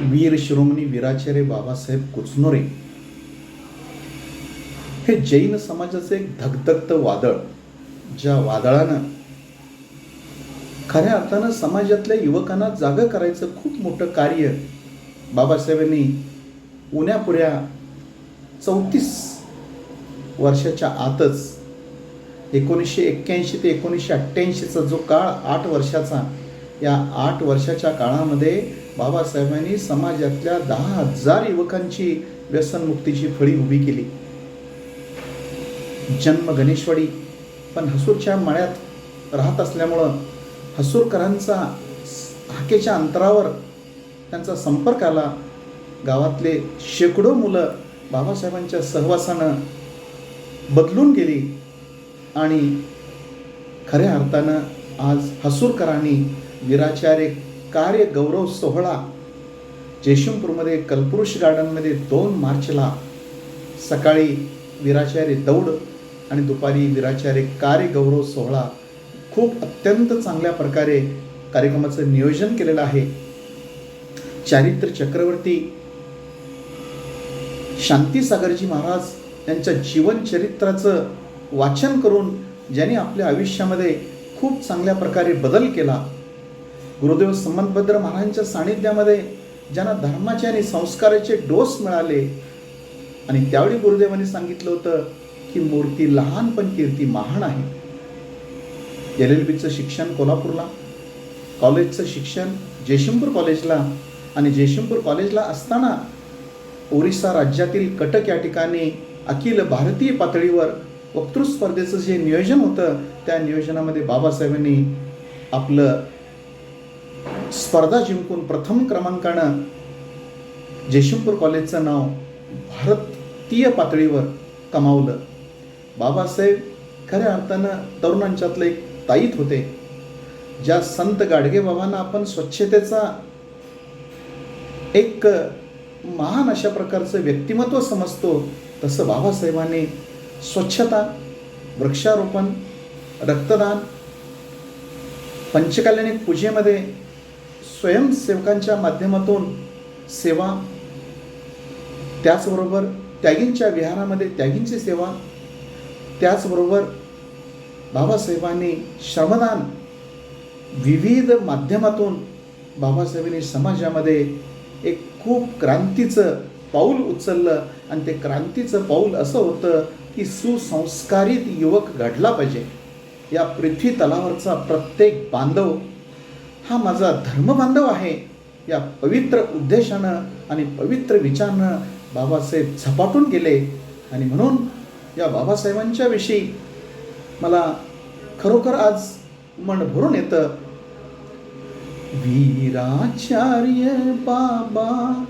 वीर शिरोमणी वीराचार्य बाबासाहेब कुचनोरे. हे जैन समाजाचं एक धगधगत वादळ ज्या वादळानं खऱ्या अर्थानं समाजातल्या युवकांना जागं करायचं खूप मोठं कार्य बाबासाहेबांनी उन्यापुऱ्या चौतीस वर्षाच्या आतच एकोणीसशे एक्क्याऐंशी ते एकोणीसशे अठ्ठ्याऐंशीचा जो काळ आठ वर्षाचा या आठ वर्षाच्या काळामध्ये बाबासाहेबांनी समाजातल्या दहा हजार युवकांची व्यसनमुक्तीची फळी उभी केली. जन्म गणेशवाडी पण हसूरच्या माळ्यात राहत असल्यामुळं हसूरकरांचा हाकेच्या अंतरावर त्यांचा संपर्क आला. गावातले शेकडो मुलं बाबासाहेबांच्या सहवासानं बदलून गेली आणि खऱ्या अर्थानं आज हसूरकरांनी वीराचार्य कार्य गौरव सोहळा. जयशंपूरमध्ये कल्पुरुष गार्डनमध्ये दोन मार्चला सकाळी वीराचार्य दौड आणि दुपारी वीराचार्य कार्य गौरव सोहळा खूप अत्यंत चांगल्या प्रकारे कार्यक्रमाचं नियोजन केलेलं आहे. चारित्र चक्रवर्ती शांतीसागरजी महाराज यांच्या जीवनचरित्राचं वाचन करून ज्यांनी आपल्या आयुष्यामध्ये खूप चांगल्या प्रकारे बदल केला गुरुदेव संबंधभद्र महाराजांच्या सानिध्यामध्ये ज्यांना धर्माचे आणि संस्काराचे डोस मिळाले. आणि त्यावेळी गुरुदेवांनी सांगितलं होतं की मूर्ती लहान पण कीर्ती महान आहे. एल एल बीचं शिक्षण कोल्हापूरला कॉलेजचं शिक्षण जयशंपूर कॉलेजला आणि जयशंपूर कॉलेजला असताना ओरिसा राज्यातील कटक या ठिकाणी अखिल भारतीय पातळीवर वक्तृ स्पर्धेचं जे नियोजन होतं त्या नियोजनामध्ये बाबासाहेबांनी आपलं स्पर्धा जिंकून प्रथम क्रमांकानं जयशंपूर कॉलेजचं नाव भारतीय पातळीवर कमावलं. बाबासाहेब खऱ्या अर्थानं तरुणांच्यातलं एक ताईत होते. ज्या संत गाडगे बाबांना आपण स्वच्छतेचा एक महान अशा प्रकारचं व्यक्तिमत्व समजतो तसं बाबासाहेबांनी स्वच्छता वृक्षारोपण रक्तदान पंचकल्याणिक पूजेमध्ये स्वयंसेवकांच्या माध्यमातून सेवा त्याचबरोबर त्यागींच्या विहारामध्ये त्यागींची सेवा त्याचबरोबर बाबासाहेबांनी श्रमदान विविध माध्यमातून बाबासाहेबांनी समाजामध्ये एक खूप क्रांतीचं पाऊल उचललं आणि ते क्रांतीचं पाऊल असं होतं की सुसंस्कारित युवक घडला पाहिजे. या पृथ्वी तलावरचा प्रत्येक बांधव हा माझा धर्मबांधव आहे. या पवित्र उद्देशानं आणि पवित्र विचारानं बाबासाहेब झपाटून गेले. आणि म्हणून या बाबासाहेबांच्या विषयी मला खरोखर आज मन भरून येतं. वीराचार्य बाबा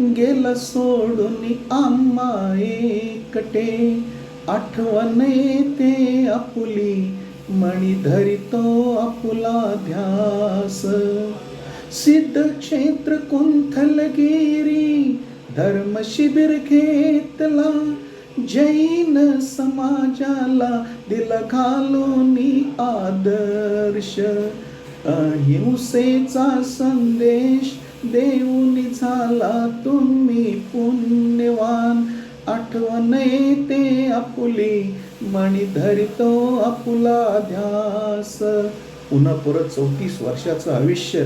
गेला सोडून आम्हा एकटे आठवण येते आपुली. मणी धरितो आपुला ध्यास। सिद्ध क्षेत्र कुंथलगिरी धर्म शिबिर घेतला। जैन समाजाला दिल घालोनी आदर्श। अहिंसेचा संदेश देऊन झाला तुम्ही पुण्यवान। आठवण येते आपुली मणी धरितो आपुला ध्यास. पुन्हा परत चौतीस वर्षाचं आयुष्य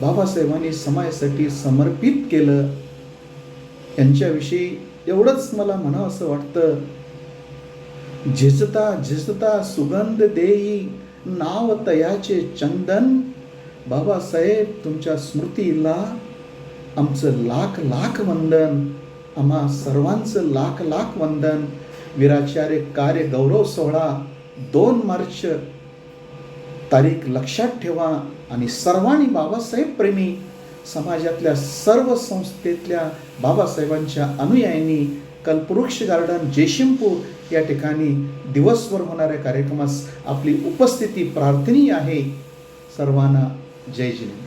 बाबासाहेबांनी समाजासाठी समर्पित केलं. यांच्याविषयी एवढंच मला म्हणावं असं वाटतं. झिजता झिजता सुगंध देई नाव तयाचे चंदन. बाबासाहेब तुमच्या स्मृतीला आमचं लाख लाख वंदन. आम्हा सर्वांचं लाख लाख वंदन. वीराचार्य कार्य गौरव सोहळा. दोन मार्च तारीख लक्षात ठेवा. आणि सर्वांनी बाबासाहेब प्रेमी. समाजातल्या सर्व संस्थेतल्या बाबासाहेबांच्या अनुयायांनी कल्पवृक्ष गार्डन जयशिंपूर या ठिकाणी दिवसभर होणाऱ्या कार्यक्रमास आपली उपस्थिती प्रार्थनीय आहे. सर्वांना जय जिने